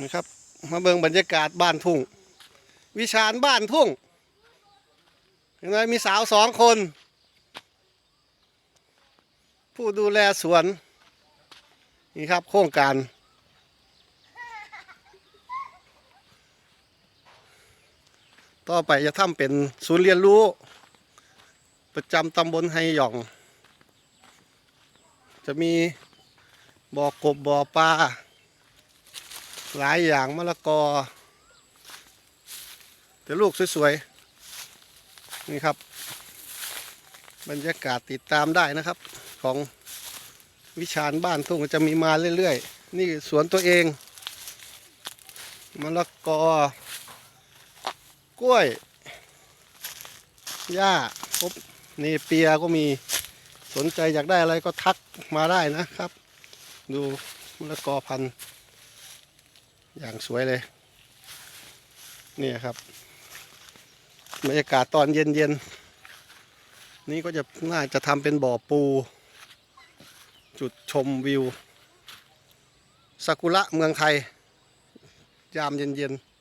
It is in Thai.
นี่ครับ มาเบิ่งบรรยากาศบ้านทุ่ง วิชาญบ้านทุ่งเห็นไหมมีสาวสองคน ผู้ดูแลสวน นี่ครับโครงการต่อไปจะทำเป็นศูนย์เรียนรู้ ประจำตำบลไฮหยอง จะมีบ่อกบบ่อปลา หลายอย่างมะละกอ แต่ลูกสวยๆ นี่ครับ บรรยากาศติดตามได้นะครับ ของวิชาญบ้านทุ่งจะมีมาเรื่อยๆ นี่สวนตัวเองมะละกอกล้วยหญ้าครบเนเปียก็มีสนใจอยากได้อะไรก็ทักมาได้นะครับ ดูมะละกอพันธุ์ อย่างสวยเลยนี่ครับบรรยากาศตอนเย็นๆ นี่ก็จะน่าจะทำเป็นบ่อปู จุดชมวิวซากุระเมืองไทย ยามเย็นๆ